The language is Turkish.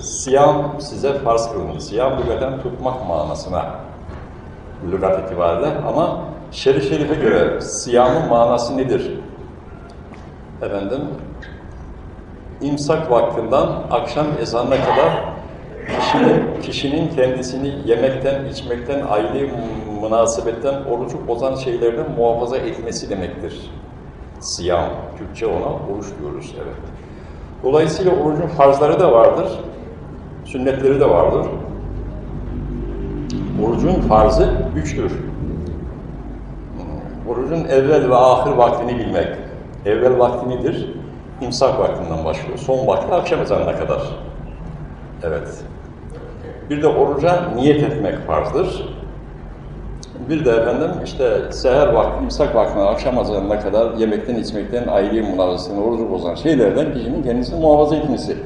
Siyam size farz kılındı. Siyam lügaten tutmak manasına lügat itibariyle ama şerif şerife göre siyamın manası nedir? Efendim imsak vaktinden akşam ezanına kadar kişinin, kişinin kendisini yemekten, içmekten, aile münasebetten, orucu bozan şeylerden muhafaza etmesi demektir. Siyam, Türkçe ona oruç diyoruz, evet. Dolayısıyla orucun farzları da vardır, sünnetleri de vardır. Orucun farzı üçtür. Orucun evvel ve ahir vaktini bilmek. Evvel vakti nedir? İmsak vaktinden başlıyor. Son vakti akşam ezanına kadar. Evet. Bir de oruca niyet etmek farzdır. Bir de efendim işte seher vakti, imsak vaktinden akşam ezanına kadar yemekten, içmekten, aile münazasını, orucu bozan şeylerden kişinin kendisini muhafaza etmesi.